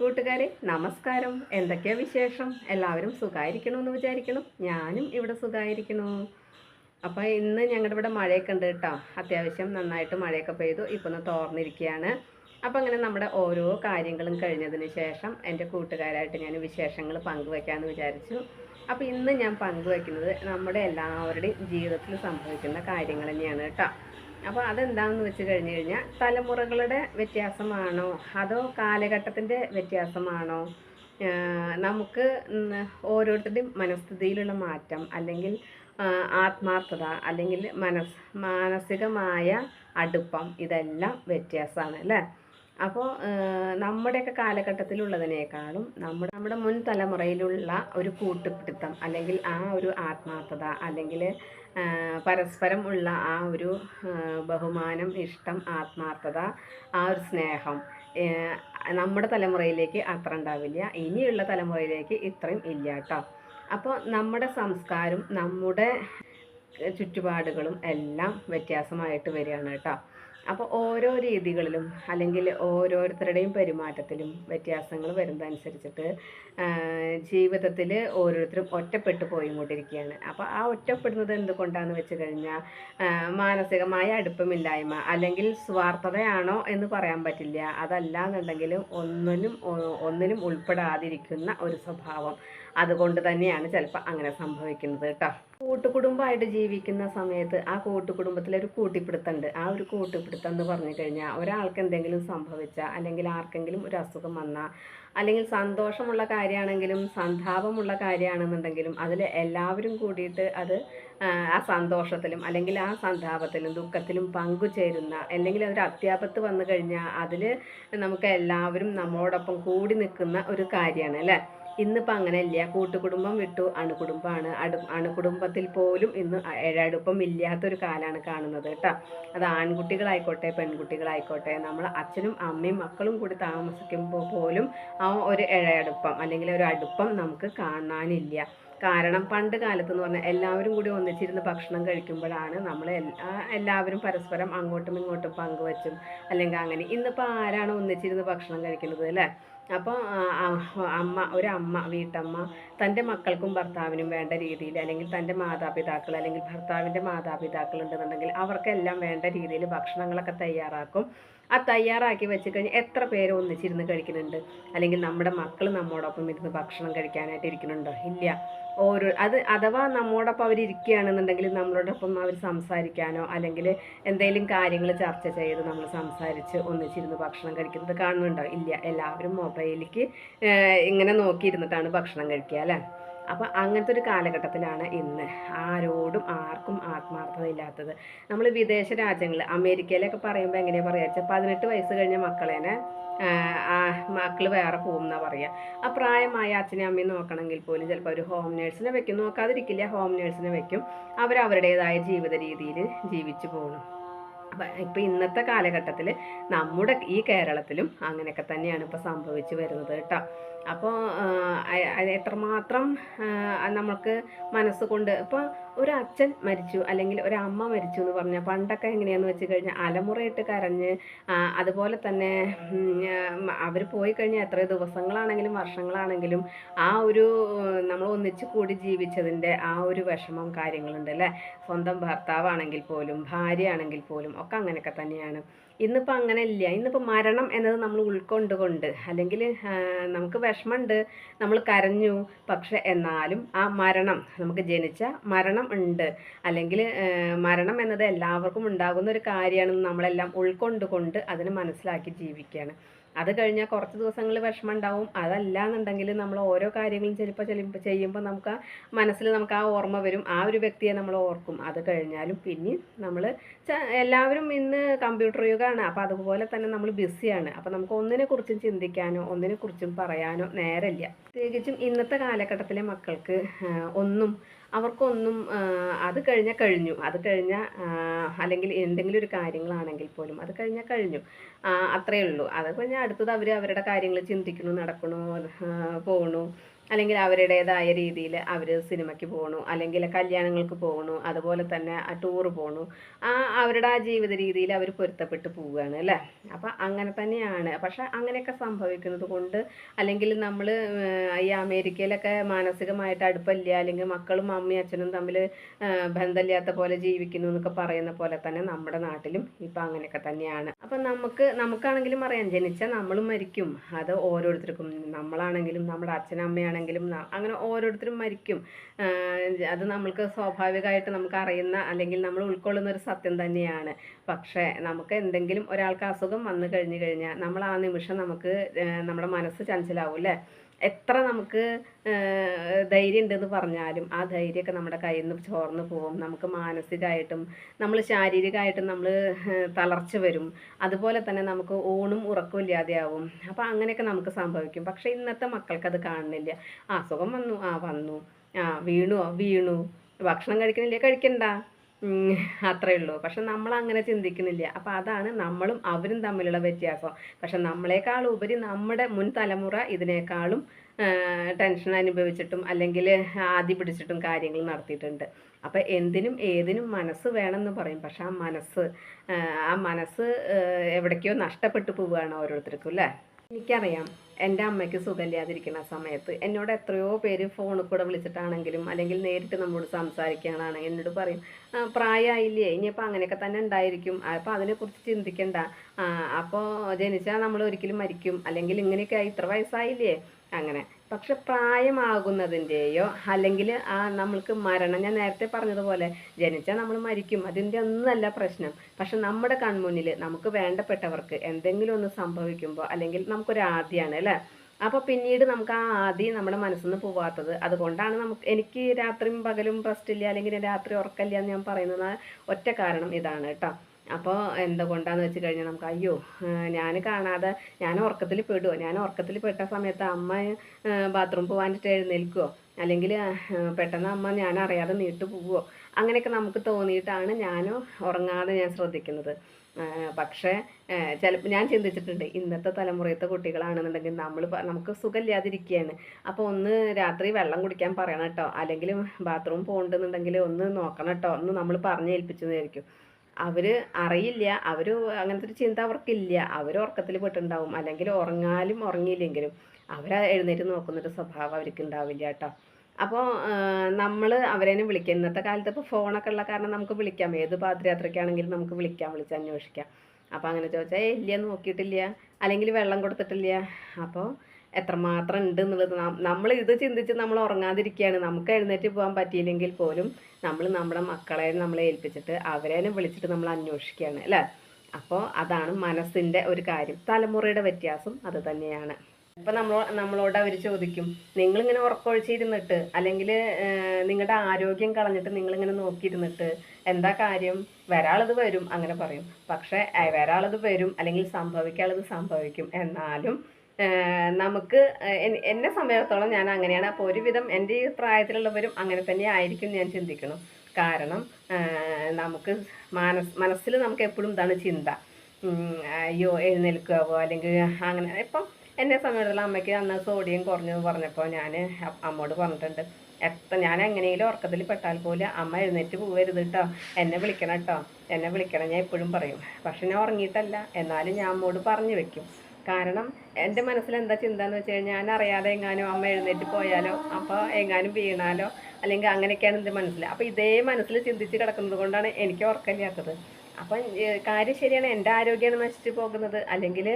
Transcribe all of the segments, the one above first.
കൂട്ടുകാരെ നമസ്കാരം. എന്തൊക്കെയാ വിശേഷം? എല്ലാവരും സുഖമായിരിക്കണമെന്ന് വിചാരിക്കണം ഞാനും ഇവിടെ സുഖമായിരിക്കണു അപ്പോൾ ഇന്ന് ഞങ്ങളുടെ ഇവിടെ മഴയൊക്കെ ഉണ്ട് കേട്ടോ അത്യാവശ്യം നന്നായിട്ട് മഴയൊക്കെ പെയ്തു. ഇപ്പം ഒന്ന് തോർന്നിരിക്കുകയാണ് അപ്പോൾ അങ്ങനെ നമ്മുടെ ഓരോ കാര്യങ്ങളും കഴിഞ്ഞതിന് ശേഷം എന്റെ കൂട്ടുകാരായിട്ട് ഞാൻ വിശേഷങ്ങൾ പങ്കുവെക്കാമെന്ന് വിചാരിച്ചു. അപ്പോൾ ഇന്ന് ഞാൻ പങ്കുവെക്കുന്നത് നമ്മുടെ എല്ലാവരുടെയും ജീവിതത്തിൽ സംഭവിക്കുന്ന കാര്യങ്ങൾ തന്നെയാണ് കേട്ടോ അപ്പോൾ അതെന്താണെന്ന് വെച്ച് കഴിഞ്ഞ് കഴിഞ്ഞാൽ തലമുറകളുടെ വ്യത്യാസമാണോ? അതോ കാലഘട്ടത്തിന്റെ വ്യത്യാസമാണോ? നമുക്ക് ഓരോരുത്തരുടെയും മനസ്ഥിതിയിലുള്ള മാറ്റം അല്ലെങ്കിൽ ആത്മാർത്ഥത അല്ലെങ്കിൽ മനസ് മാനസികമായ അടുപ്പം ഇതെല്ലാം വ്യത്യാസമാണ് അല്ലേ? അപ്പോൾ നമ്മുടെയൊക്കെ കാലഘട്ടത്തിലുള്ളതിനേക്കാളും നമ്മുടെ നമ്മുടെ മുൻ തലമുറയിലുള്ള ഒരു കൂട്ടുപിടുത്തം അല്ലെങ്കിൽ ആ ഒരു ആത്മാർത്ഥത അല്ലെങ്കിൽ പരസ്പരം ഉള്ള ആ ഒരു ബഹുമാനം ഇഷ്ടം ആത്മാർത്ഥത ആ ഒരു സ്നേഹം നമ്മുടെ തലമുറയിലേക്ക് അത്ര ഉണ്ടാവില്ല. ഇനിയുള്ള തലമുറയിലേക്ക് ഇത്രയും ഇല്ല കേട്ടോ. അപ്പോൾ നമ്മുടെ സംസ്കാരം നമ്മുടെ ചുറ്റുപാടുകളും എല്ലാം വ്യത്യാസമായിട്ട് വരികയാണ് കേട്ടോ. അപ്പോൾ ഓരോ രീതികളിലും അല്ലെങ്കിൽ ഓരോരുത്തരുടെയും പെരുമാറ്റത്തിലും വ്യത്യാസങ്ങൾ വരുന്നതനുസരിച്ചിട്ട് ജീവിതത്തിൽ ഓരോരുത്തരും ഒറ്റപ്പെട്ടു പോയി കൊണ്ടിരിക്കുകയാണ് അപ്പോൾ ആ ഒറ്റപ്പെടുന്നത് എന്തുകൊണ്ടാണെന്ന് വെച്ച് കഴിഞ്ഞാൽ മാനസികമായ അടുപ്പമില്ലായ്മ അല്ലെങ്കിൽ സ്വാർത്ഥതയാണോ എന്ന് പറയാൻ പറ്റില്ല. അതല്ല എന്നുണ്ടെങ്കിലും ഒന്നിനും ഒന്നിനും ഉൾപ്പെടാതിരിക്കുന്ന ഒരു സ്വഭാവം. അതുകൊണ്ട് തന്നെയാണ് ചിലപ്പോൾ അങ്ങനെ സംഭവിക്കുന്നത് കേട്ടോ. കൂട്ടുകുടുംബമായിട്ട് ജീവിക്കുന്ന സമയത്ത് ആ കൂട്ടുകുടുംബത്തിൽ ഒരു കൂട്ടിപ്പിടുത്തമുണ്ട് ആ ഒരു കൂട്ടിപ്പിടുത്തം എന്ന് പറഞ്ഞു കഴിഞ്ഞാൽ ഒരാൾക്ക് എന്തെങ്കിലും സംഭവിച്ചാൽ അല്ലെങ്കിൽ ആർക്കെങ്കിലും ഒരു അസുഖം വന്നാൽ അല്ലെങ്കിൽ സന്തോഷമുള്ള കാര്യമാണെങ്കിലും സന്താപമുള്ള കാര്യമാണെന്നുണ്ടെങ്കിലും അതിൽ എല്ലാവരും കൂടിയിട്ട് അത് ആ സന്തോഷത്തിലും അല്ലെങ്കിൽ ആ സന്താപത്തിലും ദുഃഖത്തിലും പങ്കുചേരുന്ന അല്ലെങ്കിൽ അതൊരു അത്യാപത്ത് വന്നു കഴിഞ്ഞാൽ അതിൽ നമുക്ക് എല്ലാവരും നമ്മോടൊപ്പം കൂടി നിൽക്കുന്ന ഒരു കാര്യമാണ് അല്ലേ? ഇന്നിപ്പോൾ അങ്ങനെ ഇല്ല കൂട്ടുകുടുംബം വിട്ടു. അണുകുടുംബമാണ്. അടു അണുകുടുംബത്തിൽ പോലും ഇന്ന് ഏഴടുപ്പം ഇല്ലാത്തൊരു കാലമാണ് കാണുന്നത് കേട്ടോ. അത് ആൺകുട്ടികളായിക്കോട്ടെ പെൺകുട്ടികളായിക്കോട്ടെ നമ്മൾ അച്ഛനും അമ്മയും മക്കളും കൂടി താമസിക്കുമ്പോൾ പോലും ആ ഒരു ഇഴയടുപ്പം അല്ലെങ്കിൽ ഒരു അടുപ്പം നമുക്ക് കാണാനില്ല. കാരണം പണ്ട് കാലത്ത് എന്ന് പറഞ്ഞാൽ എല്ലാവരും കൂടി ഒന്നിച്ചിരുന്ന് ഭക്ഷണം കഴിക്കുമ്പോഴാണ് നമ്മൾ എല്ലാ എല്ലാവരും പരസ്പരം അങ്ങോട്ടും ഇങ്ങോട്ടും പങ്കുവച്ചും അല്ലെങ്കിൽ അങ്ങനെ. ഇന്നിപ്പോൾ ആരാണ് ഒന്നിച്ചിരുന്ന് ഭക്ഷണം കഴിക്കുന്നത് അല്ലേ? അപ്പോൾ അമ്മ ഒരമ്മ വീട്ടമ്മ തന്റെ മക്കൾക്കും ഭർത്താവിനും വേണ്ട രീതിയിൽ അല്ലെങ്കിൽ തന്റെ മാതാപിതാക്കൾ അല്ലെങ്കിൽ ഭർത്താവിന്റെ മാതാപിതാക്കൾ ഉണ്ടെന്നുണ്ടെങ്കിൽ അവർക്കെല്ലാം വേണ്ട രീതിയിൽ ഭക്ഷണങ്ങളൊക്കെ തയ്യാറാക്കും. ആ തയ്യാറാക്കി വെച്ച് കഴിഞ്ഞ് എത്ര പേര് ഒന്നിച്ചിരുന്ന് കഴിക്കുന്നുണ്ട്? അല്ലെങ്കിൽ നമ്മുടെ മക്കൾ നമ്മോടൊപ്പം ഇരുന്ന് ഭക്ഷണം കഴിക്കാനായിട്ട് ഇരിക്കുന്നുണ്ടോ? ഇല്ല. ഓരോ അത് അഥവാ നമ്മോടൊപ്പം അവർ ഇരിക്കുകയാണെന്നുണ്ടെങ്കിൽ നമ്മളോടൊപ്പം അവർ സംസാരിക്കാനോ അല്ലെങ്കിൽ എന്തെങ്കിലും കാര്യങ്ങൾ ചർച്ച ചെയ്ത് നമ്മൾ സംസാരിച്ച് ഒന്നിച്ചിരുന്ന് ഭക്ഷണം കഴിക്കുന്നത് കാണുന്നുണ്ടോ? ഇല്ല. എല്ലാവരും മൊബൈലിലേക്ക് ഇങ്ങനെ നോക്കിയിരുന്നിട്ടാണ് ഭക്ഷണം കഴിക്കുക അല്ലേ? അപ്പം അങ്ങനത്തെ ഒരു കാലഘട്ടത്തിലാണ് ഇന്ന്. ആരോടും ആർക്കും ആത്മാർത്ഥത ഇല്ലാത്തത് നമ്മൾ വിദേശ രാജ്യങ്ങൾ അമേരിക്കയിലൊക്കെ പറയുമ്പോൾ എങ്ങനെയാ പറയുക വെച്ചാൽ പതിനെട്ട് വയസ്സ് കഴിഞ്ഞ മക്കളേനെ മക്കൾ വേറെ പോകും എന്നാ പറയുക ആ പ്രായമായ അച്ഛനെ അമ്മയും നോക്കണമെങ്കിൽ പോലും ചിലപ്പോൾ ഒരു ഹോം നേഴ്സിനെ വെക്കും. നോക്കാതിരിക്കില്ല ഹോം നേഴ്സിനെ വെക്കും. അവർ അവരുടേതായ ജീവിത രീതിയിൽ ജീവിച്ചു പോകണം ഇപ്പം ഇന്നത്തെ കാലഘട്ടത്തിൽ നമ്മുടെ ഈ കേരളത്തിലും അങ്ങനെയൊക്കെ തന്നെയാണ് ഇപ്പോൾ സംഭവിച്ചു വരുന്നത് കേട്ടോ. അപ്പോൾ എത്രമാത്രം നമുക്ക് മനസ്സുകൊണ്ട് ഇപ്പോൾ ഒരു അച്ഛൻ മരിച്ചു അല്ലെങ്കിൽ ഒരു അമ്മ മരിച്ചു എന്ന് പറഞ്ഞാൽ പണ്ടൊക്കെ എങ്ങനെയാന്ന് വെച്ച് കഴിഞ്ഞാൽ അലമുറയിട്ട് കരഞ്ഞ് അതുപോലെ തന്നെ അവർ പോയി കഴിഞ്ഞാൽ എത്ര ദിവസങ്ങളാണെങ്കിലും വർഷങ്ങളാണെങ്കിലും ആ ഒരു നമ്മൾ ഒന്നിച്ചു കൂടി ജീവിച്ചതിന്റെ ആ ഒരു വിഷമം കാര്യങ്ങളുണ്ട് അല്ലേ? സ്വന്തം ഭർത്താവാണെങ്കിൽ പോലും ഭാര്യയാണെങ്കിൽ പോലും ഒക്കെ അങ്ങനെയൊക്കെ തന്നെയാണ്. ഇന്നിപ്പോൾ അങ്ങനെ ഇല്ല ഇന്നിപ്പോൾ മരണം എന്നത് നമ്മൾ ഉൾക്കൊണ്ടുകൊണ്ട് അല്ലെങ്കിൽ നമുക്ക് വിഷമമുണ്ട് നമ്മൾ കരഞ്ഞു. പക്ഷെ എന്നാലും ആ മരണം നമുക്ക് ജനിച്ച മരണം ഉണ്ട്. അല്ലെങ്കിൽ മരണം എന്നത് എല്ലാവർക്കും ഉണ്ടാകുന്ന ഒരു കാര്യമാണെന്ന് നമ്മളെല്ലാം ഉൾക്കൊണ്ടുകൊണ്ട് അതിനെ മനസ്സിലാക്കി ജീവിക്കുകയാണ്. അത് കഴിഞ്ഞാൽ കുറച്ച് ദിവസങ്ങൾ വിഷമം ഉണ്ടാവും അതല്ല എന്നുണ്ടെങ്കിൽ നമ്മൾ ഓരോ കാര്യങ്ങളും ചിലപ്പോൾ ചിലപ്പോൾ ചെയ്യുമ്പോൾ നമുക്ക് മനസ്സിൽ നമുക്ക് ആ ഓർമ്മ വരും. ആ ഒരു വ്യക്തിയെ നമ്മൾ ഓർക്കും. അത് കഴിഞ്ഞാലും പിന്നെ നമ്മൾ എല്ലാവരും ഇന്ന് കമ്പ്യൂട്ടർ യുഗമാണ് അപ്പോൾ അതുപോലെ തന്നെ നമ്മൾ ബിസിയാണ്. അപ്പോൾ നമുക്ക് ഒന്നിനെ കുറിച്ചും ചിന്തിക്കാനോ ഒന്നിനെക്കുറിച്ചും പറയാനോ നേരമില്ല പ്രത്യേകിച്ചും ഇന്നത്തെ കാലഘട്ടത്തിലെ മക്കൾക്ക് ഒന്നും അവർക്കൊന്നും അത് കഴിഞ്ഞാൽ കഴിഞ്ഞു. അത് കഴിഞ്ഞാൽ അല്ലെങ്കിൽ എന്തെങ്കിലും ഒരു കാര്യങ്ങളാണെങ്കിൽ പോലും അത് കഴിഞ്ഞാൽ കഴിഞ്ഞു. അത്രയേ ഉള്ളൂ. അത് കഴിഞ്ഞാൽ അടുത്തത് അവർ അവരുടെ കാര്യങ്ങൾ ചിന്തിക്കണു നടക്കണു പോകണു അല്ലെങ്കിൽ അവരുടേതായ രീതിയിൽ അവർ സിനിമയ്ക്ക് പോകണു അല്ലെങ്കിൽ കല്യാണങ്ങൾക്ക് പോകണു അതുപോലെ തന്നെ ആ ടൂർ പോകണു ആ അവരുടെ ആ ജീവിത രീതിയിൽ അവർ പൊരുത്തപ്പെട്ട് പോവുകയാണ് അല്ലേ? അപ്പം അങ്ങനെ തന്നെയാണ്. പക്ഷെ അങ്ങനെയൊക്കെ സംഭവിക്കുന്നത് കൊണ്ട് അല്ലെങ്കിൽ നമ്മൾ ഈ അമേരിക്കയിലൊക്കെ മാനസികമായിട്ട് അടുപ്പമില്ല അല്ലെങ്കിൽ മക്കളും അമ്മയും അച്ഛനും തമ്മിൽ ബന്ധമില്ലാത്ത പോലെ ജീവിക്കുന്നു എന്നൊക്കെ പറയുന്ന പോലെ തന്നെ നമ്മുടെ നാട്ടിലും ഇപ്പം അങ്ങനെയൊക്കെ തന്നെയാണ്. അപ്പം നമുക്ക് നമുക്കാണെങ്കിലും അറിയാം ജനിച്ചാൽ നമ്മളും മരിക്കും. അത് ഓരോരുത്തർക്കും. നമ്മളാണെങ്കിലും നമ്മുടെ അച്ഛനമ്മയാണെങ്കിലും അങ്ങനെ ഓരോരുത്തരും മരിക്കും. അത് നമ്മൾക്ക് സ്വാഭാവികമായിട്ട് നമുക്ക് അറിയുന്ന അല്ലെങ്കിൽ നമ്മൾ ഉൾക്കൊള്ളുന്ന ഒരു സത്യം തന്നെയാണ്. പക്ഷേ നമുക്ക് എന്തെങ്കിലും ഒരാൾക്ക് അസുഖം വന്നു കഴിഞ്ഞു കഴിഞ്ഞാൽ നമ്മൾ ആ നിമിഷം നമുക്ക് നമ്മുടെ മനസ്സ് ചഞ്ചലാവും അല്ലേ എത്ര നമുക്ക് ധൈര്യം ഉണ്ടെന്ന് പറഞ്ഞാലും ആ ധൈര്യമൊക്കെ നമ്മുടെ കയ്യിൽ നിന്ന് ചോർന്ന് പോകും നമുക്ക് മാനസികമായിട്ടും നമ്മൾ ശാരീരികമായിട്ടും നമ്മൾ തളർച്ച വരും. അതുപോലെ തന്നെ നമുക്ക് ഊണും ഉറക്കവും ഇല്ലാതെയാവും. അപ്പോൾ അങ്ങനെയൊക്കെ നമുക്ക് സംഭവിക്കും. പക്ഷേ ഇന്നത്തെ മക്കൾക്ക് അത് കാണുന്നില്ല. ആ സുഖം വന്നു. ആ വന്നു. ആ വീണു വീണു. ഭക്ഷണം കഴിക്കണില്ലേ? കഴിക്കണ്ട. അത്രേ ഉള്ളൂ. പക്ഷെ നമ്മൾ അങ്ങനെ ചിന്തിക്കുന്നില്ല. അപ്പം അതാണ് നമ്മളും അവരും തമ്മിലുള്ള വ്യത്യാസം. പക്ഷെ നമ്മളെക്കാൾ ഉപരി നമ്മുടെ മുൻ തലമുറ ഇതിനേക്കാളും ടെൻഷൻ അനുഭവിച്ചിട്ടും അല്ലെങ്കിൽ ആദ്യ പിടിച്ചിട്ടും കാര്യങ്ങൾ നടത്തിയിട്ടുണ്ട്. അപ്പം എന്തിനും ഏതിനും മനസ്സ് വേണമെന്ന് പറയും. പക്ഷെ ആ മനസ്സ് ആ മനസ്സ് എവിടേക്കോ നഷ്ടപ്പെട്ടു പോവുകയാണ് ഓരോരുത്തർക്കും അല്ലേ? എനിക്കറിയാം. എന്റെ അമ്മയ്ക്ക് സുഖമില്ലാതിരിക്കുന്ന സമയത്ത് എന്നോട് എത്രയോ പേര് ഫോണിൽ കൂടെ വിളിച്ചിട്ടാണെങ്കിലും അല്ലെങ്കിൽ നേരിട്ട് നമ്മളോട് സംസാരിക്കാനാണെങ്കിൽ എന്നോട് പറയും. പ്രായമായില്ലേ? ഇനിയിപ്പോൾ അങ്ങനെയൊക്കെ തന്നെ ഉണ്ടായിരിക്കും. അപ്പോൾ അതിനെക്കുറിച്ച് ചിന്തിക്കണ്ട. അപ്പോൾ ജനിച്ചാൽ നമ്മൾ ഒരിക്കലും മരിക്കും. അല്ലെങ്കിൽ ഇങ്ങനെയൊക്കെ ഇത്ര വയസ്സായില്ലേ? അങ്ങനെ. പക്ഷെ പ്രായമാകുന്നതിന്റെയോ അല്ലെങ്കിൽ ആ നമ്മൾക്ക് മരണം ഞാൻ നേരത്തെ പറഞ്ഞതുപോലെ ജനിച്ചാൽ നമ്മൾ മരിക്കും. അതിന്റെ ഒന്നല്ല പ്രശ്നം. പക്ഷെ നമ്മുടെ കൺമുന്നിൽ നമുക്ക് വേണ്ടപ്പെട്ടവർക്ക് എന്തെങ്കിലും ഒന്ന് സംഭവിക്കുമ്പോൾ അല്ലെങ്കിൽ നമുക്കൊരു ആദ്യമാണ് അല്ലേ? അപ്പോൾ പിന്നീട് നമുക്ക് ആ ആദി നമ്മുടെ മനസ്സിൽ നിന്ന് പോവാത്തത്. അതുകൊണ്ടാണ് നമുക്ക് എനിക്ക് രാത്രിയും പകലും റെസ്റ്റ് ഇല്ല അല്ലെങ്കിൽ രാത്രി ഉറക്കമില്ല എന്ന് ഞാൻ പറയുന്നത്. ഒറ്റ കാരണം ഇതാണ് കേട്ടോ. അപ്പോൾ എന്തുകൊണ്ടാന്ന് വെച്ച് കഴിഞ്ഞാൽ നമുക്ക് അയ്യോ ഞാൻ കാണാതെ ഞാൻ ഉറക്കത്തിൽ പെടുമോ ഞാൻ ഉറക്കത്തിൽ പെട്ട സമയത്ത് അമ്മ ബാത്റൂം പോകാനിട്ട് എഴുന്നേൽക്കുമോ അല്ലെങ്കിൽ പെട്ടെന്ന് അമ്മ ഞാൻ അറിയാതെ നീട്ട് പോവുമോ അങ്ങനെയൊക്കെ നമുക്ക് തോന്നിയിട്ടാണ് ഞാൻ ഉറങ്ങാതെ ഞാൻ ശ്രദ്ധിക്കുന്നത്. പക്ഷേ ചിലപ്പോൾ ഞാൻ ചിന്തിച്ചിട്ടുണ്ട് ഇന്നത്തെ തലമുറയത്തെ കുട്ടികളാണെന്നുണ്ടെങ്കിൽ നമ്മൾ നമുക്ക് സുഖമില്ലാതിരിക്കുകയാണ്. അപ്പോൾ ഒന്ന് രാത്രി വെള്ളം കുടിക്കാൻ പറയണം കേട്ടോ. അല്ലെങ്കിൽ ബാത്റൂം പോകണ്ടെന്നുണ്ടെങ്കിൽ ഒന്ന് നോക്കണം കേട്ടോ. ഒന്ന് നമ്മൾ പറഞ്ഞ് ഏൽപ്പിച്ചതായിരിക്കും അവർ അറിയില്ല. അവർ അങ്ങനത്തെ ഒരു ചിന്ത അവർക്കില്ല. അവർ ഉറക്കത്തിൽ പെട്ടുണ്ടാവും അല്ലെങ്കിൽ ഉറങ്ങാലും ഉറങ്ങിയില്ലെങ്കിലും അവർ എഴുന്നേറ്റ് നോക്കുന്നൊരു സ്വഭാവം അവർക്ക് ഉണ്ടാവില്ല കേട്ടോ. അപ്പോൾ നമ്മൾ അവരേനെ വിളിക്കുക. ഇന്നത്തെ കാലത്ത് ഇപ്പോൾ ഫോണൊക്കെ ഉള്ള കാരണം നമുക്ക് വിളിക്കാം. ഏത് പാതിരാത്രിക്കാണെങ്കിലും നമുക്ക് വിളിക്കാം വിളിച്ച് അന്വേഷിക്കാം. അപ്പോൾ അങ്ങനെ ചോദിച്ചാൽ ഇല്ല നോക്കിയിട്ടില്ല. അല്ലെങ്കിൽ വെള്ളം കൊടുത്തിട്ടില്ല. അപ്പോൾ എത്രമാത്രം ഉണ്ട് എന്നുള്ളത് നമ്മൾ ഇത് ചിന്തിച്ച് നമ്മൾ ഉറങ്ങാതിരിക്കുകയാണ്. നമുക്ക് എഴുന്നേറ്റ് പോകാൻ പറ്റിയില്ലെങ്കിൽ പോലും നമ്മൾ നമ്മുടെ മക്കളെ നമ്മളെ ഏൽപ്പിച്ചിട്ട് അവരേനെ വിളിച്ചിട്ട് നമ്മൾ അന്വേഷിക്കുകയാണ് അല്ലേ? അപ്പോൾ അതാണ് മനസ്സിന്റെ ഒരു കാര്യം. തലമുറയുടെ വ്യത്യാസം അത് തന്നെയാണ്. ഇപ്പം നമ്മൾ നമ്മളോട് അവർ ചോദിക്കും നിങ്ങളിങ്ങനെ ഉറക്കൊഴിച്ചിരുന്നിട്ട് അല്ലെങ്കിൽ നിങ്ങളുടെ ആരോഗ്യം കളഞ്ഞിട്ട് നിങ്ങളിങ്ങനെ നോക്കിയിരുന്നിട്ട് എന്താ കാര്യം? വരാളത് വരും അങ്ങനെ പറയും. പക്ഷേ വരാളത് വരും അല്ലെങ്കിൽ സംഭവിക്കാനുള്ളത് സംഭവിക്കും. എന്നാലും നമുക്ക് എന്നെ സമയത്തോളം ഞാൻ അങ്ങനെയാണ്. അപ്പോൾ ഒരുവിധം എന്റെ ഈ പ്രായത്തിലുള്ളവരും അങ്ങനെ തന്നെ ആയിരിക്കും ഞാൻ ചിന്തിക്കണം കാരണം നമുക്ക് മനസ് മനസ്സിൽ നമുക്ക് എപ്പോഴും ഇതാണ് ചിന്ത. അയ്യോ എഴുന്നേൽക്കാവോ? അല്ലെങ്കിൽ അങ്ങനെ. ഇപ്പം എന്നെ സമയത്തുള്ള അമ്മയ്ക്ക് അന്ന് സോഡിയം കുറഞ്ഞു പറഞ്ഞപ്പോൾ ഞാൻ അമ്മോട് പറഞ്ഞിട്ടുണ്ട് എത്ര ഞാൻ എങ്ങനെയെങ്കിലും ഉറക്കത്തിൽ പെട്ടാൽ പോലും അമ്മ എഴുന്നേറ്റ് പോകരുത് കേട്ടോ എന്നെ വിളിക്കണം കേട്ടോ എന്നെ വിളിക്കണം. ഞാൻ എപ്പോഴും പറയും. പക്ഷെ ഞാൻ ഉറങ്ങിയിട്ടല്ല. എന്നാലും ഞാൻ അമ്മോട് പറഞ്ഞു വെക്കും. കാരണം എന്റെ മനസ്സിൽ എന്താ ചിന്ത എന്ന് വെച്ച് കഴിഞ്ഞാൽ ഞാൻ അറിയാതെ എങ്ങാനും അമ്മ എഴുന്നേറ്റ് പോയാലോ അപ്പോൾ എങ്ങാനും വീണാലോ അല്ലെങ്കിൽ അങ്ങനെയൊക്കെയാണ് എന്റെ മനസ്സിൽ അപ്പോൾ ഇതേ മനസ്സിൽ ചിന്തിച്ച് കിടക്കുന്നത് കൊണ്ടാണ് എനിക്ക് ഉറക്കമില്ലാത്തത്. അപ്പം കാര്യം ശരിയാണ് എന്റെ ആരോഗ്യമാണ് നശിച്ചു പോകുന്നത് അല്ലെങ്കിൽ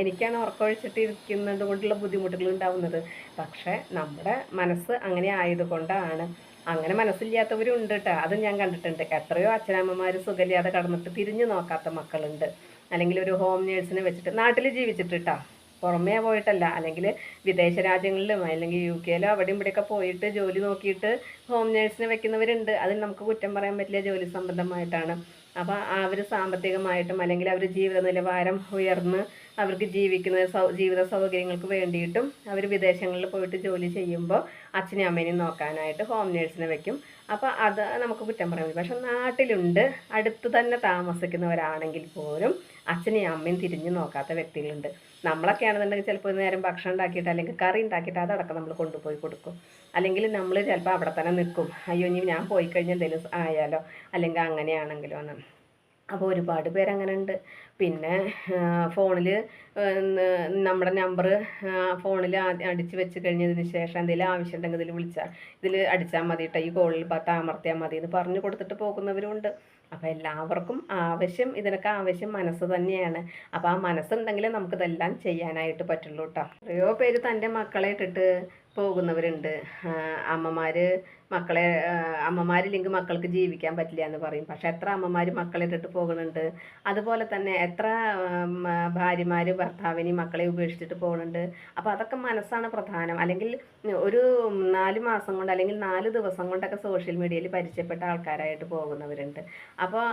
എനിക്കാണ് ഉറക്കമൊഴിച്ചിട്ട് ഇരിക്കുന്നത് കൊണ്ടുള്ള ബുദ്ധിമുട്ടുകൾ ഉണ്ടാവുന്നത്. പക്ഷേ നമ്മുടെ മനസ്സ് അങ്ങനെ ആയതുകൊണ്ടാണ് അങ്ങനെ മനസ്സില്ലാത്തവരും ഉണ്ട് കേട്ടോ അത് ഞാൻ കണ്ടിട്ടുണ്ട്. എത്രയോ അച്ഛനമ്മമാർ സുഖമില്ലാതെ കടന്നിട്ട് തിരിഞ്ഞു നോക്കാത്ത മക്കളുണ്ട്. അല്ലെങ്കിൽ ഒരു ഹോം നേഴ്സിനെ വെച്ചിട്ട് നാട്ടിൽ ജീവിച്ചിട്ട് കേട്ടോ പുറമേ പോയിട്ടല്ല. അല്ലെങ്കിൽ വിദേശ രാജ്യങ്ങളിലും അല്ലെങ്കിൽ യു കെയിലോ അവിടെയും ഇവിടെയൊക്കെ പോയിട്ട് ജോലി നോക്കിയിട്ട് ഹോം നേഴ്സിനെ വെക്കുന്നവരുണ്ട്. അതിന് നമുക്ക് കുറ്റം പറയാൻ പറ്റില്ല. ജോലി സംബന്ധമായിട്ടാണ്. അപ്പോൾ അവർ സാമ്പത്തികമായിട്ടും അല്ലെങ്കിൽ അവർ ജീവിത നിലവാരം ഉയർന്ന് അവർക്ക് ജീവിക്കുന്ന സൗ ജീവിത സൗകര്യങ്ങൾക്ക് വേണ്ടിയിട്ടും അവർ വിദേശങ്ങളിൽ പോയിട്ട് ജോലി ചെയ്യുമ്പോൾ അച്ഛനെയും അമ്മേനെയും നോക്കാനായിട്ട് ഹോം നേഴ്സിനെ വെക്കും. അപ്പോൾ അത് നമുക്ക് കുറ്റം പറയാൻ പറ്റും പക്ഷെ നാട്ടിലുണ്ട്. അടുത്ത് തന്നെ താമസിക്കുന്നവരാണെങ്കിൽ പോലും അച്ഛനെയും അമ്മയും തിരിഞ്ഞു നോക്കാത്ത വ്യക്തികളുണ്ട്. നമ്മളൊക്കെ ആണെന്നുണ്ടെങ്കിൽ ചിലപ്പോൾ ഒരു നേരം ഭക്ഷണം ഉണ്ടാക്കിയിട്ട് അല്ലെങ്കിൽ കറി ഉണ്ടാക്കിയിട്ട് അതടക്കം നമ്മൾ കൊണ്ടുപോയി കൊടുക്കും. അല്ലെങ്കിൽ നമ്മൾ ചിലപ്പോൾ അവിടെ തന്നെ നിൽക്കും. അയ്യോ ഇനി ഞാൻ പോയി കഴിഞ്ഞാൽ എന്തെങ്കിലും ആയാലോ? അല്ലെങ്കിൽ അങ്ങനെയാണെങ്കിലോ എന്ന്. അപ്പോൾ ഒരുപാട് പേരങ്ങനെ ഉണ്ട്. പിന്നെ ഫോണിൽ നമ്മുടെ നമ്പർ ഫോണിൽ അടിച്ച് വെച്ച് കഴിഞ്ഞതിന് ശേഷം എന്തെങ്കിലും ആവശ്യമുണ്ടെങ്കിൽ ഇതിൽ വിളിച്ചാൽ ഇതിൽ അടിച്ചാൽ മതി കേട്ടോ ഈ കോളിൽ പത്ത് മതി എന്ന് പറഞ്ഞു കൊടുത്തിട്ട് പോകുന്നവരുണ്ട് അപ്പോൾ എല്ലാവർക്കും ആവശ്യം ഇതിനൊക്കെ ആവശ്യം മനസ്സ് തന്നെയാണ്. അപ്പോൾ ആ മനസ്സുണ്ടെങ്കിലേ നമുക്കിതെല്ലാം ചെയ്യാനായിട്ട് പറ്റുള്ളൂ കേട്ടോ എത്രയോ പേര് തന്റെ മക്കളെ ഇട്ടിട്ട് പോകുന്നവരുണ്ട്. അമ്മമാർ മക്കളെ അമ്മമാരില്ലെങ്കിൽ മക്കൾക്ക് ജീവിക്കാൻ പറ്റില്ല എന്ന് പറയും. പക്ഷെ എത്ര അമ്മമാർ മക്കളെ ഇട്ടിട്ട് പോകുന്നുണ്ട്. അതുപോലെ തന്നെ എത്ര ഭാര്യമാർ ഭർത്താവിനെ മക്കളെ ഉപേക്ഷിച്ചിട്ട് പോകുന്നുണ്ട്. അപ്പോൾ അതൊക്കെ മനസ്സാണ് പ്രധാനം. അല്ലെങ്കിൽ ഒരു നാല് മാസം കൊണ്ട് അല്ലെങ്കിൽ നാല് ദിവസം കൊണ്ടൊക്കെ സോഷ്യൽ മീഡിയയിൽ പരിചയപ്പെട്ട ആൾക്കാരായിട്ട് പോകുന്നവരുണ്ട്. അപ്പോൾ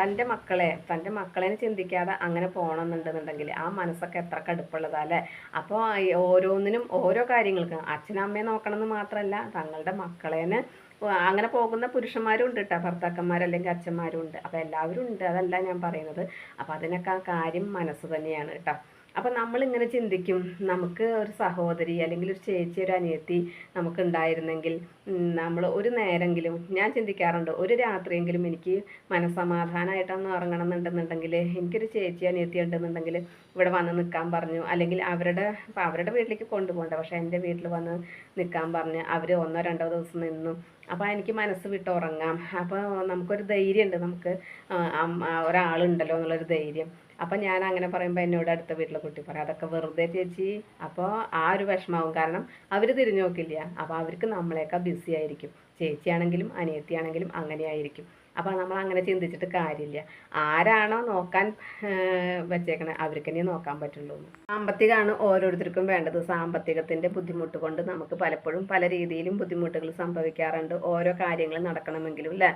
തന്റെ മക്കളെ തന്റെ മക്കളെ ചിന്തിക്കാതെ അങ്ങനെ പോകണമെന്നുണ്ടെന്നുണ്ടെങ്കിൽ ആ മനസ്സൊക്കെ എത്ര കടുപ്പുള്ളതാണ് അല്ലേ? അപ്പോൾ ഓരോന്നിനും ഓരോ കാര്യങ്ങൾക്കും. അച്ഛനമ്മയെ നോക്കണമെന്ന് മാത്രമല്ല തങ്ങളുടെ മക്കളേനെ അങ്ങനെ പോകുന്ന പുരുഷന്മാരും ഉണ്ട് കേട്ടോ ഭർത്താക്കന്മാർ അല്ലെങ്കിൽ അച്ഛന്മാരും ഉണ്ട് അപ്പോൾ എല്ലാവരും ഉണ്ട് അതല്ല ഞാൻ പറയുന്നത്. അപ്പോൾ അതിനൊക്കെ ആ കാര്യം മനസ്സ് തന്നെയാണ് കേട്ടോ. അപ്പം നമ്മളിങ്ങനെ ചിന്തിക്കും. നമുക്ക് ഒരു സഹോദരി അല്ലെങ്കിൽ ഒരു ചേച്ചി ഒരു അനിയത്തി നമുക്ക് ഉണ്ടായിരുന്നെങ്കിൽ നമ്മൾ ഒരു നേരെങ്കിലും ഞാൻ ചിന്തിക്കാറുണ്ട് ഒരു രാത്രിയെങ്കിലും എനിക്ക് മനസ്സമാധാനമായിട്ടൊന്ന് ഉറങ്ങണം എന്നുണ്ടെന്നുണ്ടെങ്കിൽ എനിക്കൊരു ചേച്ചി അനിയത്തി ഉണ്ടെന്നുണ്ടെങ്കിൽ ഇവിടെ വന്ന് നിൽക്കാൻ പറഞ്ഞു. അല്ലെങ്കിൽ അവരുടെ അവരുടെ വീട്ടിലേക്ക് കൊണ്ടുപോകണ്ട പക്ഷേ എന്റെ വീട്ടിൽ വന്ന് നിൽക്കാൻ പറഞ്ഞ് അവർ ഒന്നോ രണ്ടോ ദിവസം നിന്നു. അപ്പോൾ എനിക്ക് മനസ്സ് വിട്ട് ഉറങ്ങാം. അപ്പോൾ നമുക്കൊരു ധൈര്യമുണ്ട്. നമുക്ക് ഒരാളുണ്ടല്ലോ എന്നുള്ളൊരു ധൈര്യം. അപ്പം ഞാൻ അങ്ങനെ പറയുമ്പോൾ എന്നോട് അടുത്ത വീട്ടിലെ കുട്ടി പറയും അതൊക്കെ വെറുതെ ചേച്ചി അപ്പോൾ ആ ഒരു വിഷമാവും. കാരണം അവർ തിരിഞ്ഞു നോക്കില്ല. അപ്പോൾ അവർക്ക് നമ്മളെയൊക്കെ ബിസി ആയിരിക്കും. ചേച്ചിയാണെങ്കിലും അനിയത്തിയാണെങ്കിലും അങ്ങനെ ആയിരിക്കും. അപ്പോൾ നമ്മൾ അങ്ങനെ ചിന്തിച്ചിട്ട് കാര്യമില്ല. ആരാണോ നോക്കാൻ വെച്ചേക്കണേ അവർക്ക് തന്നെ നോക്കാൻ പറ്റുള്ളൂ സാമ്പത്തികമാണ് ഓരോരുത്തർക്കും വേണ്ടത്. സാമ്പത്തികത്തിന്റെ ബുദ്ധിമുട്ട് കൊണ്ട് നമുക്ക് പലപ്പോഴും പല രീതിയിലും ബുദ്ധിമുട്ടുകൾ സംഭവിക്കാറുണ്ട്. ഓരോ കാര്യങ്ങൾ നടക്കണമെങ്കിലും അല്ലേ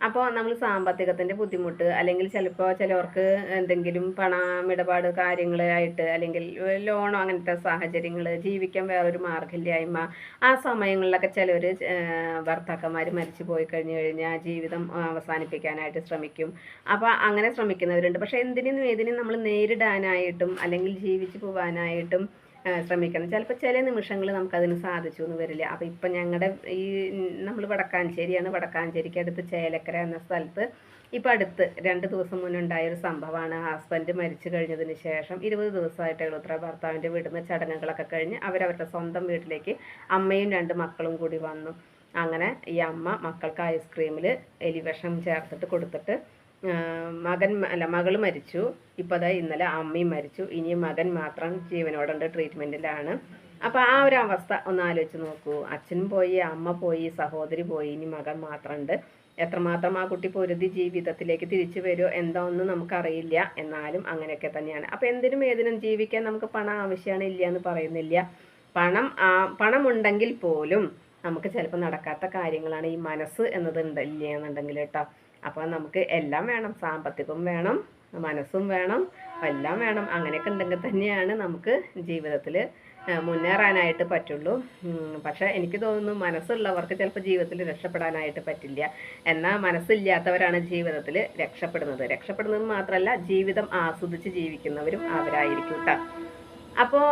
അപ്പോൾ നമ്മൾ സാമ്പത്തികത്തിന്റെ ബുദ്ധിമുട്ട് അല്ലെങ്കിൽ ചിലപ്പോൾ ചിലവർക്ക് എന്തെങ്കിലും പണമിടപാട് കാര്യങ്ങളായിട്ട് അല്ലെങ്കിൽ ലോണോ അങ്ങനത്തെ സാഹചര്യങ്ങൾ ജീവിക്കാൻ വേറൊരു മാർഗമില്ലായ്മ ആ സമയങ്ങളിലൊക്കെ ചിലവർ ഭർത്താക്കന്മാർ മരിച്ചു പോയി കഴിഞ്ഞു കഴിഞ്ഞാൽ ജീവിതം അവസാനിപ്പിക്കാനായിട്ട് ശ്രമിക്കും. അപ്പോൾ അങ്ങനെ ശ്രമിക്കുന്നവരുണ്ട്. പക്ഷേ എന്തിനും ഏതിനും നമ്മൾ നേരിടാനായിട്ടും അല്ലെങ്കിൽ ജീവിച്ചു പോകാനായിട്ടും ശ്രമിക്കണം. ചിലപ്പോൾ ചില നിമിഷങ്ങൾ നമുക്കതിന് സാധിച്ചു എന്ന് വരില്ല. അപ്പോൾ ഇപ്പം ഞങ്ങളുടെ ഈ നമ്മൾ വടക്കാഞ്ചേരിയാണ്. വടക്കാഞ്ചേരിക്ക് അടുത്ത് ചേലക്കര എന്ന സ്ഥലത്ത് ഇപ്പം അടുത്ത് രണ്ട് ദിവസം മുന്നുണ്ടായ ഒരു സംഭവമാണ്. ഹസ്ബൻഡ് മരിച്ചു കഴിഞ്ഞതിന് ശേഷം ഇരുപത് ദിവസമായിട്ട് എളുത്ര ഭർത്താവിന്റെ വീട്ടിൽ ചടങ്ങുകളൊക്കെ കഴിഞ്ഞ് അവരവരുടെ സ്വന്തം വീട്ടിലേക്ക് അമ്മയും രണ്ട് മക്കളും കൂടി വന്നു. അങ്ങനെ ഈ അമ്മ മക്കൾക്ക് ഐസ്ക്രീമിൽ എലിവിഷം ചേർത്തിട്ട് കൊടുത്തിട്ട് മകൻ അല്ല മകൾ മരിച്ചു. ഇപ്പോൾ അതാ ഇന്നലെ അമ്മയും മരിച്ചു. ഇനി മകൻ മാത്രം ജീവനോടുണ്ട് ട്രീറ്റ്മെന്റിലാണ് അപ്പോൾ ആ ഒരു അവസ്ഥ ഒന്ന് ആലോചിച്ച് നോക്കൂ. അച്ഛൻ പോയി അമ്മ പോയി സഹോദരി പോയി ഇനി മകൻ മാത്രമുണ്ട്. എത്രമാത്രം ആ കുട്ടി പൊരുതി ജീവിതത്തിലേക്ക് തിരിച്ചു വരുമോ എന്താ ഒന്നും നമുക്കറിയില്ല. എന്നാലും അങ്ങനെയൊക്കെ തന്നെയാണ്. അപ്പോൾ എന്തിനും ഏതിനും ജീവിക്കാൻ നമുക്ക് പണം ആവശ്യമാണ് ഇല്ല എന്ന് പറയുന്നില്ല. പണം പണം ഉണ്ടെങ്കിൽ പോലും നമുക്ക് ചിലപ്പോൾ നടക്കാത്ത കാര്യങ്ങളാണ് ഈ മനസ്സ് എന്നത് ഇല്ല എന്നുണ്ടെങ്കിൽ കേട്ടോ. അപ്പോൾ നമുക്ക് എല്ലാം വേണം സാമ്പത്തികവും വേണം. മനസ്സും വേണം എല്ലാം വേണം. അങ്ങനെയൊക്കെ ഉണ്ടെങ്കിൽ തന്നെയാണ് നമുക്ക് ജീവിതത്തിൽ മുന്നേറാനായിട്ട് പറ്റുള്ളൂ. പക്ഷേ എനിക്ക് തോന്നുന്നു മനസ്സുള്ളവർക്ക് ചിലപ്പോൾ ജീവിതത്തിൽ രക്ഷപ്പെടാനായിട്ട് പറ്റില്ല. എന്നാൽ മനസ്സില്ലാത്തവരാണ് ജീവിതത്തിൽ രക്ഷപ്പെടുന്നത്. രക്ഷപ്പെടുന്നത് മാത്രമല്ല ജീവിതം ആസ്വദിച്ച് ജീവിക്കുന്നവരും അവരായിരിക്കും കേട്ടോ അപ്പോൾ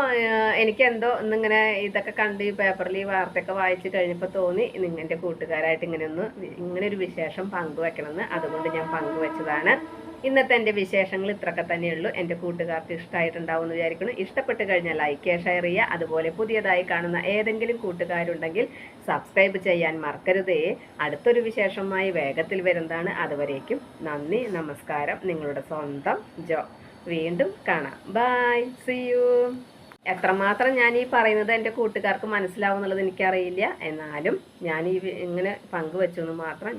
എനിക്കെന്തോ ഇന്നിങ്ങനെ ഇതൊക്കെ കണ്ട് ഈ പേപ്പറിൽ ഈ വാർത്തയൊക്കെ വായിച്ച് കഴിഞ്ഞപ്പോൾ തോന്നി നിങ്ങളുടെ കൂട്ടുകാരായിട്ട് ഇങ്ങനെ ഒന്ന് ഇങ്ങനെ ഒരു വിശേഷം പങ്കുവെക്കണമെന്ന്. അതുകൊണ്ട് ഞാൻ പങ്കുവെച്ചതാണ്. ഇന്നത്തെ എന്റെ വിശേഷങ്ങൾ ഇത്രയൊക്കെ തന്നെയുള്ളൂ എന്റെ കൂട്ടുകാർക്ക് ഇഷ്ടമായിട്ടുണ്ടാവും എന്ന് വിചാരിക്കുന്നു. ഇഷ്ടപ്പെട്ട് കഴിഞ്ഞാൽ ലൈക്ക് ഷെയർ ചെയ്യുക. അതുപോലെ പുതിയതായി കാണുന്ന ഏതെങ്കിലും കൂട്ടുകാരുണ്ടെങ്കിൽ സബ്സ്ക്രൈബ് ചെയ്യാൻ മറക്കരുതേ. അടുത്തൊരു വിശേഷമായി വേഗത്തിൽ വരുന്നതാണ്. അതുവരേക്കും നന്ദി നമസ്കാരം. നിങ്ങളുടെ സ്വന്തം ജോ. വീണ്ടും കാണാം. ബൈ സി യു എത്രമാത്രം ഞാൻ ഈ പറയുന്നത് എന്റെ കൂട്ടുകാർക്ക് മനസ്സിലാവും എന്നുള്ളത് എനിക്കറിയില്ല. എന്നാലും ഞാൻ ഈ ഇങ്ങനെ പങ്കുവെച്ചു എന്ന് മാത്രം